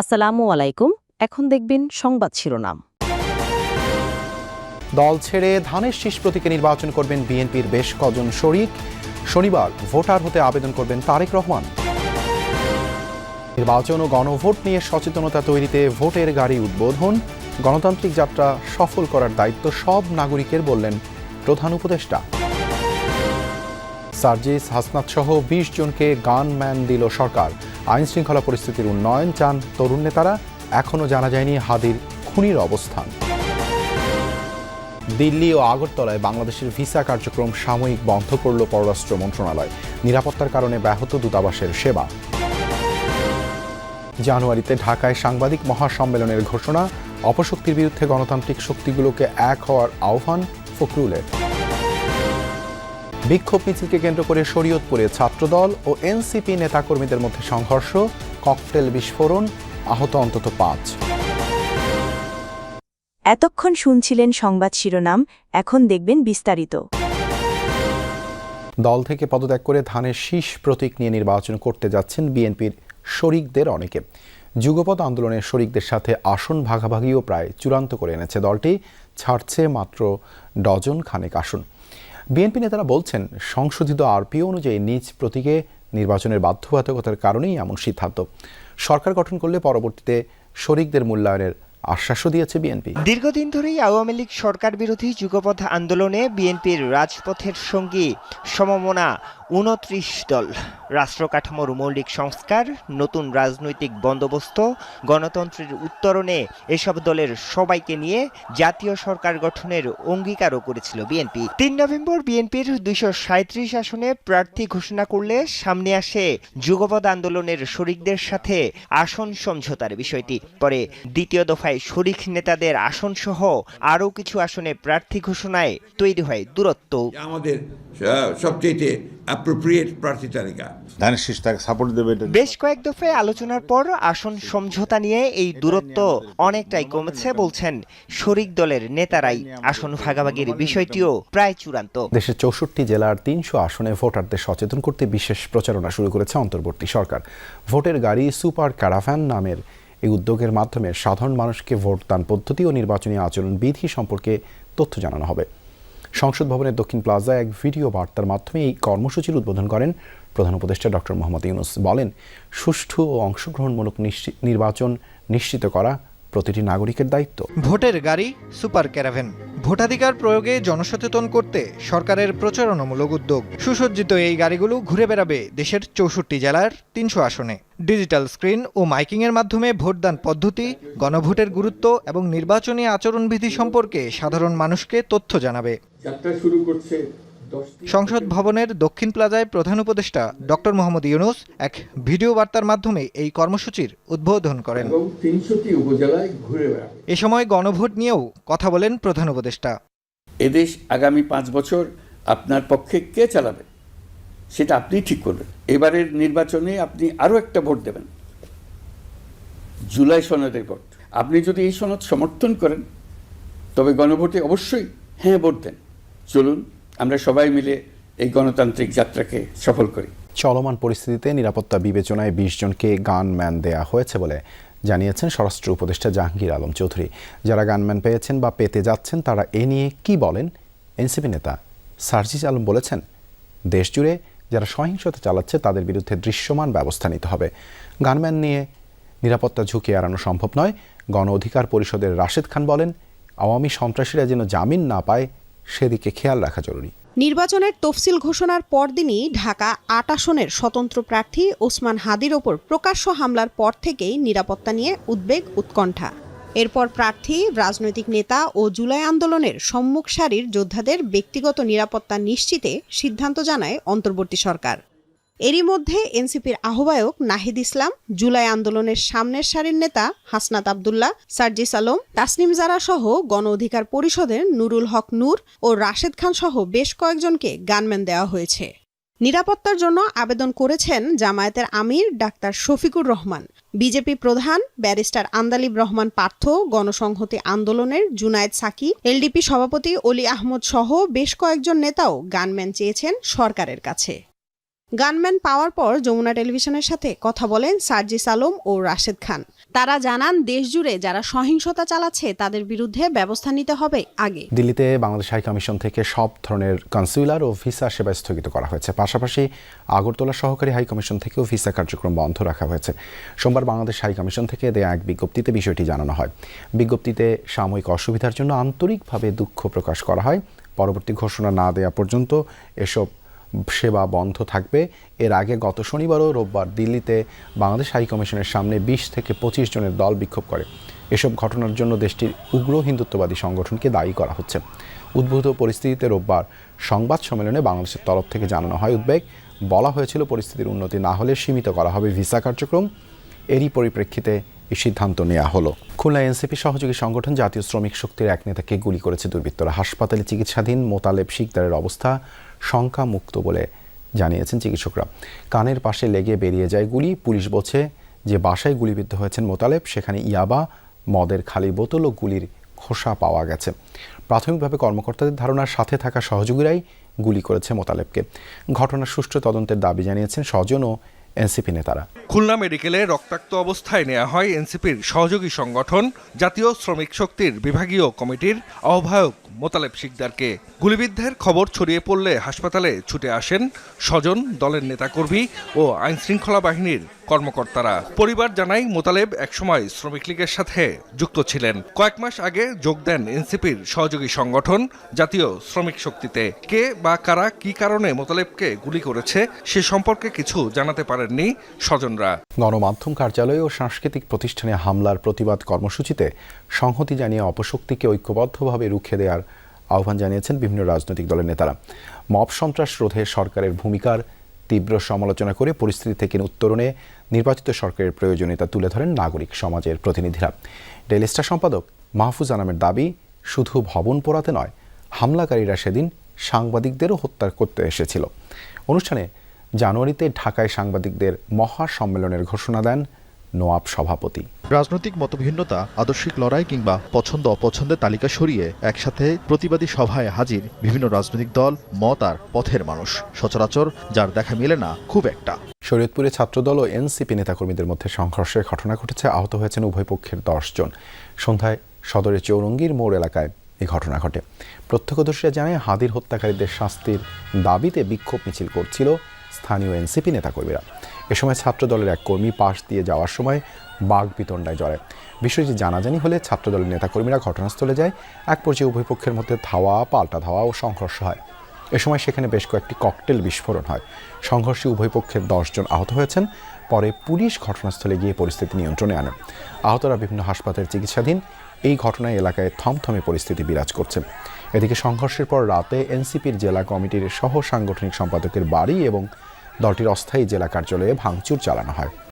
আসসালামু আলাইকুম। এখন দেখবেন সংবাদ শিরোনাম। দল ছেড়ে ধানের শীষ প্রতীকে নির্বাচন করবেন বিএনপির বেশ কজন শরিক। শনিবার ভোটার হতে আবেদন করবেন তারেক রহমান। নির্বাচন ও গণভোট নিয়ে সচেতনতা তৈরিতে ভোটের গাড়ি উদ্বোধন। গণতান্ত্রিক যাত্রা সফল করার দায়িত্ব সব নাগরিকের বললেন প্রধান উপদেষ্টা। সার্জিস হাসনাত সহ বিশ জনকে গানম্যান দিল সরকার। আইন শৃঙ্খলা পরিস্থিতির উন্নয়ন চান তরুণ নেতারা, এখনও জানা যায়নি হাদির খুনির অবস্থান। দিল্লি ও আগরতলায় বাংলাদেশের ভিসা কার্যক্রম সাময়িক বন্ধ করল পররাষ্ট্র মন্ত্রণালয়। নিরাপত্তার কারণে ব্যাহত দূতাবাসের সেবা। জানুয়ারিতে ঢাকায় সাংবাদিক মহাসম্মেলনের ঘোষণা, অপশক্তির বিরুদ্ধে গণতান্ত্রিক শক্তিগুলোকে এক হওয়ার আহ্বান ফখরুলের। বিক্ষোভ মিছিলকে কেন্দ্র করে শরীয়তপুরে ছাত্রদল ও এনসিপি নেতাকর্মীদের মধ্যে সংঘর্ষ ককটেল বিস্ফোরণ আহত অন্তত পাঁচ। এতক্ষণ শুনছিলেন সংবাদ শিরোনাম এখন দেখবেন বিস্তারিত। দল থেকে পদত্যাগ করে ধানের শীষ প্রতীক নিয়ে নির্বাচন করতে যাচ্ছেন বিএনপির শরিকদের অনেকে। যুগপদ আন্দোলনের শরিকদের সাথে আসন ভাগাভাগিও প্রায় চূড়ান্ত করে এনেছে দলটি ছাড়ছে মাত্র ডজন খানেক আসন। বিএনপি নেতারা বলছেন, সংশোধিত আরপিও অনুযায়ী নিজ প্রতীকে নির্বাচনের বাধ্যবাধকতার কারণেই এমন সিদ্ধান্ত। সরকার গঠন করলে পরবর্তীতে শরিকদের মূল্যায়নের আশ্বাসও দিয়েছে বিএনপি। দীর্ঘদিন ধরেই আওয়ামী লীগ সরকার বিরোধী যুগপথ আন্দোলনে বিএনপির রাজপথের সঙ্গী সমমনা উনত্রিশ দল। রাষ্ট্র কাঠামোর মৌলিক সংস্কার, নতুন রাজনৈতিক বন্দোবস্ত, গণতন্ত্রের উত্তরণে এসব দলের সবাইকে নিয়ে জাতীয় সরকার গঠনের অঙ্গীকারও করেছিল বিএনপি। তিন নভেম্বর বিএনপির দুইশো সাঁত্রিশ আসনে প্রার্থী ঘোষণা করলে সামনে আসে যুগপথ আন্দোলনের শরিকদের সাথে আসন সমঝোতার বিষয়টি। পরে দ্বিতীয় দফায় শরিক নেতাদের আসন সহ আরও কিছু আসনে প্রার্থী ঘোষণায় তৈরি হয় দূরত্ব। আমাদের সবচেয়ে অ্যাপ্রোপ্রিয়েট প্রার্থী তালিকা। ধানের শীষ তাকে সাপোর্ট দেবে বেশ কয়েক দফায় আলোচনার পর আসন সমঝোতা নিয়ে এই দূরত্ব অনেকটাই কমেছে বলছেন শরিক দলের নেতারাই। আসন ভাগাভাগির বিষয়টিও প্রায় চূড়ান্ত। দেশের চৌষট্টি জেলার তিনশো আসনে ভোটারদের সচেতন করতে বিশেষ প্রচারণা শুরু করেছে অন্তর্বর্তী সরকার। ভোটের গাড়ি সুপার ক্যারাভ্যান নামের এই উদ্যোগের মাধ্যমে সাধারণ মানুষকে ভোটদান পদ্ধতি ও নির্বাচনী আচরণ বিধি সম্পর্কে তথ্য জানানো হবে। সংসদ ভবনের দক্ষিণ প্লাজায় এক ভিডিও বার্তার মাধ্যমে এই কর্মসূচির উদ্বোধন করেন প্রধান উপদেষ্টা ডক্টর মোহাম্মদ ইউনুস। বলেন, সুষ্ঠু ও অংশগ্রহণমূলক নির্বাচন নিশ্চিত করা প্রতিটি নাগরিকের দায়িত্ব। ভোটের গাড়ি সুপার ক্যারাভেন। ভোটাধিকার প্রয়োগে জনসচেতন করতে সরকারের প্রচারণামূলক উদ্যোগ। সুসজ্জিত এই গাড়িগুলো ঘুরে বেড়াবে দেশের চৌষট্টি জেলার তিনশো আসনে। ডিজিটাল স্ক্রিন ও মাইকিংয়ের মাধ্যমে ভোটদান পদ্ধতি, গণভোটের গুরুত্ব এবং নির্বাচনী আচরণবিধি সম্পর্কে সাধারণ মানুষকে তথ্য জানাবে। যাত্রা শুরু করছে। সংসদ ভবনের দক্ষিণ প্লাজায় প্রধান উপদেষ্টা ডক্টর মোহাম্মদ ইউনুস এক ভিডিও বার্তার মাধ্যমে এই কর্মসূচির উদ্বোধন করেন। এ সময় গণভোট নিয়েও কথা বলেন প্রধান উপদেষ্টা। এদেশ আগামী পাঁচ বছর আপনার পক্ষে কে চালাবে? সেটা আপনি ঠিক করবেন। এবারের নির্বাচনে আপনি আরও একটা ভোট দেবেন। জুলাই সনদের ভোট। আপনি যদি এই সনদ সমর্থন করেন তবে গণভোটে অবশ্যই হ্যাঁ ভোট দেন। চলুন আমরা সবাই মিলে এই গণতান্ত্রিক যাত্রাকে সফল করি। চলমান পরিস্থিতিতে নিরাপত্তা বিবেচনায় বিশ জনকে গানম্যান দেয়া হয়েছে বলে জানিয়েছেন স্বরাষ্ট্র উপদেষ্টা জাহাঙ্গীর আলম চৌধুরী। যারা গানম্যান পেয়েছেন বা পেতে যাচ্ছেন তারা এ নিয়ে কি বলেন? এনসিপি নেতা সার্জিস আলম বলেছেন, দেশজুড়ে যারা সহিংসতা চালাচ্ছে তাদের বিরুদ্ধে দৃশ্যমান ব্যবস্থা নিতে হবে। গানম্যান নিয়ে নিরাপত্তা ঝুঁকি এড়ানো সম্ভব নয়। গণ অধিকার পরিষদের রাশেদ খান বলেন, আওয়ামী সন্ত্রাসীরা যেন জামিন না পায় সেদিকে খেয়াল রাখা জরুরি। নির্বাচনের তফসিল ঘোষণার পরদিনই ঢাকা আট আসনের স্বতন্ত্র প্রার্থী ওসমান হাদির ওপর প্রকাশ্য হামলার পর থেকেই নিরাপত্তা নিয়ে উদ্বেগ, উৎকণ্ঠা। এরপর প্রার্থী, রাজনৈতিক নেতা ও জুলাই আন্দোলনের সম্মুখ সারির যোদ্ধাদের ব্যক্তিগত নিরাপত্তা নিশ্চিতে সিদ্ধান্ত জানায় অন্তর্বর্তী সরকার। এরই মধ্যে এনসিপির আহ্বায়ক নাহিদ ইসলাম, জুলাই আন্দোলনের সামনের সারির নেতা হাসনাত আবদুল্লাহ, সার্জিস আলম, তাসনিম জারা সহ গণ অধিকার পরিষদের নুরুল হক নূর ও রাশেদ খান সহ বেশ কয়েকজনকে গানম্যান দেওয়া হয়েছে। নিরাপত্তার জন্য আবেদন করেছেন জামায়াতের আমির ডাক্তার শফিকুর রহমান। বিজেপি প্রধান ব্যারিস্টার আন্দালিব রহমান পার্থ গণসংহতি আন্দোলনের জুনায়েদ সাকি, এলডিপি সভাপতি অলি আহমদ সহ বেশ কয়েকজন নেতাও গানম্যান চেয়েছেন সরকারের কাছে। গানম্যান পাওয়ার পর যমুনা টেলিভিশনের সাথে কথা বলেন সার্জিস আলম ও রাশেদ খান। তারা জানান, দেশজুড়ে যারা সহিংসতা চালাচ্ছে, তাদের বিরুদ্ধে ব্যবস্থা নিতে হবে আগে। দিল্লিতে বাংলাদেশ হাই কমিশন থেকে সব ধরনের কনসুলার ও ভিসা সেবা স্থগিত করা হয়েছে। পাশাপাশি আগরতলা সহকারী হাই কমিশন থেকেও ভিসা কার্যক্রম বন্ধ রাখা হয়েছে। সোমবার বাংলাদেশ হাই কমিশন থেকে দেয়া এক বিজ্ঞপ্তিতে বিষয়টি জানানো হয়। বিজ্ঞপ্তিতে সাময়িক অসুবিধার জন্য আন্তরিকভাবে দুঃখ প্রকাশ করা হয়। পরবর্তী ঘোষণা না দেয়া পর্যন্ত এসব সেবা বন্ধ থাকবে। এর আগে গত শনিবারও রোববার দিল্লিতে বাংলাদেশ হাইকমিশনের সামনে বিশ থেকে পঁচিশ জনের দল বিক্ষোভ করে। এসব ঘটনার জন্য দেশটির উগ্র হিন্দুত্ববাদী সংগঠনকে দায়ী করা হচ্ছে। উদ্ভূত পরিস্থিতিতে রোববার সংবাদ সম্মেলনে বাংলাদেশের তরফ থেকে জানানো হয়, উদ্বেগ, বলা হয়েছিল পরিস্থিতির উন্নতি না হলে সীমিত করা হবে ভিসা কার্যক্রম। এরই পরিপ্রেক্ষিতে এই সিদ্ধান্ত নেওয়া হলো। খুলনা এনসিপি সহযোগী সংগঠন জাতীয় শ্রমিক শক্তির এক নেতাকে গুলি করেছে দুর্বৃত্তরা। হাসপাতালে চিকিৎসাধীন মোতালেব শিকদারের অবস্থা শঙ্কামুক্ত বলে জানিয়েছেন চিকিৎসকরা। কানের পাশে লেগে বেরিয়ে যায় গুলি, পুলিশ বলছে যে বাসায় গুলিবিদ্ধ হয়েছেন মোতালেব, সেখানে ইয়াবা, মদের খালি বোতল ও গুলির খোসা পাওয়া গেছে। প্রাথমিকভাবে কর্মকর্তাদের ধারণার সাথে থাকা সহযোগীরাই গুলি করেছে মোতালেবকে। ঘটনার সুষ্ঠু তদন্তের দাবি জানিয়েছেন স্বজন ও এনসিপি নেতারা। খুলনা মেডিকেলে রক্তাক্ত অবস্থায় নেওয়া হয় এনসিপির সহযোগী সংগঠন, জাতীয় শ্রমিক শক্তির বিভাগীয় কমিটির আহ্বায়ক মোতালেব শিকদারকে গুলিবিদ্ধের খবর ছড়িয়ে পড়লে হাসপাতালে ছুটে আসেন স্বজন, দলের নেতাকর্মী ও আইনশৃঙ্খলা বাহিনীর কর্মকর্তারা। পরিবার জানায় মোতালেব একসময় শ্রমিক লীগের সাথে যুক্ত ছিলেন। কয়েক মাস আগে যোগ দেন এনসিপির সহযোগী সংগঠন জাতীয় শ্রমিক শক্তিতে। কে বা কারা কি কারণে মোতালেবকে গুলি করেছে সে সম্পর্কে কিছু জানাতে পারেননি স্বজনরা। গণমাধ্যম কার্যালয় ও সাংস্কৃতিক প্রতিষ্ঠানে হামলার প্রতিবাদ কর্মসূচিতে সংহতি জানিয়ে অপশক্তিকে ঐক্যবদ্ধভাবে রুখে দেওয়ার আহ্বান জানিয়েছেন বিভিন্ন রাজনৈতিক দলের নেতারা। মব সন্ত্রাস রোধে সরকারের ভূমিকার তীব্র সমালোচনা করে পরিস্থিতি থেকে উত্তরণে নির্বাচিত সরকারের প্রয়োজনীয়তা তুলে ধরেন নাগরিক সমাজের প্রতিনিধিরা। ডেলিস্টার সম্পাদক মাহফুজ আনামের দাবি, শুধু ভবন পোড়াতে নয়, হামলাকারীরা সেদিন সাংবাদিকদেরও হত্যা করতে এসেছিল। অনুষ্ঠানে জানুয়ারিতে ঢাকায় সাংবাদিকদের মহা সম্মেলনের ঘোষণা দেন নোয়াব সভাপতি। রাজনৈতিক মতভিন্নতা আদর্শিক লড়াই কিংবা পছন্দ অপছন্দের তালিকা সরিয়ে একসাথে প্রতিবাদী সভায় হাজির বিভিন্ন রাজনৈতিক দল মত আর পথের মানুষ। সচরাচর যার দেখা মেলে না খুব একটা। শরীয়তপুরে ছাত্রদল ও এনসিপি নেতাকর্মীদের মধ্যে সংঘর্ষের ঘটনা ঘটেছে আহত হয়েছেন উভয় পক্ষের দশ জন। সন্ধ্যায় সদরের চৌরঙ্গীর মোড় এলাকায় এই ঘটনা ঘটে। প্রত্যক্ষদর্শীরা জানায় হাদির হত্যাকারীদের শাস্তির দাবিতে বিক্ষোভ মিছিল করছিল স্থানীয় এনসিপি নেতাকর্মীরা। এ সময় ছাত্রদলের এক কর্মী পাশ দিয়ে যাওয়ার সময় বাঘ বিতণ্ডায় জড়ায়। বিষয়টি জানাজানি হলে ছাত্রদলের নেতাকর্মীরা ঘটনাস্থলে যায়। এক পর্যায়ে উভয় পক্ষের মধ্যে ধাওয়া, পাল্টা ধাওয়া ও সংঘর্ষ হয়। এ সময় সেখানে বেশ কয়েকটি ককটেল বিস্ফোরণ হয়। সংঘর্ষে উভয় পক্ষের দশজন আহত হয়েছেন। পরে পুলিশ ঘটনাস্থলে গিয়ে পরিস্থিতি নিয়ন্ত্রণে আনে। আহতরা বিভিন্ন হাসপাতালে চিকিৎসাধীন। এই ঘটনায় এলাকায় থমথমে পরিস্থিতি বিরাজ করছে। এদিকে সংঘর্ষের পর রাতে এনসিপির জেলা কমিটির সহ সাংগঠনিক সম্পাদকের বাড়ি এবং দলটির অস্থায়ী জেলা কার্যালয়ে ভাঙচুর চালানো হয়।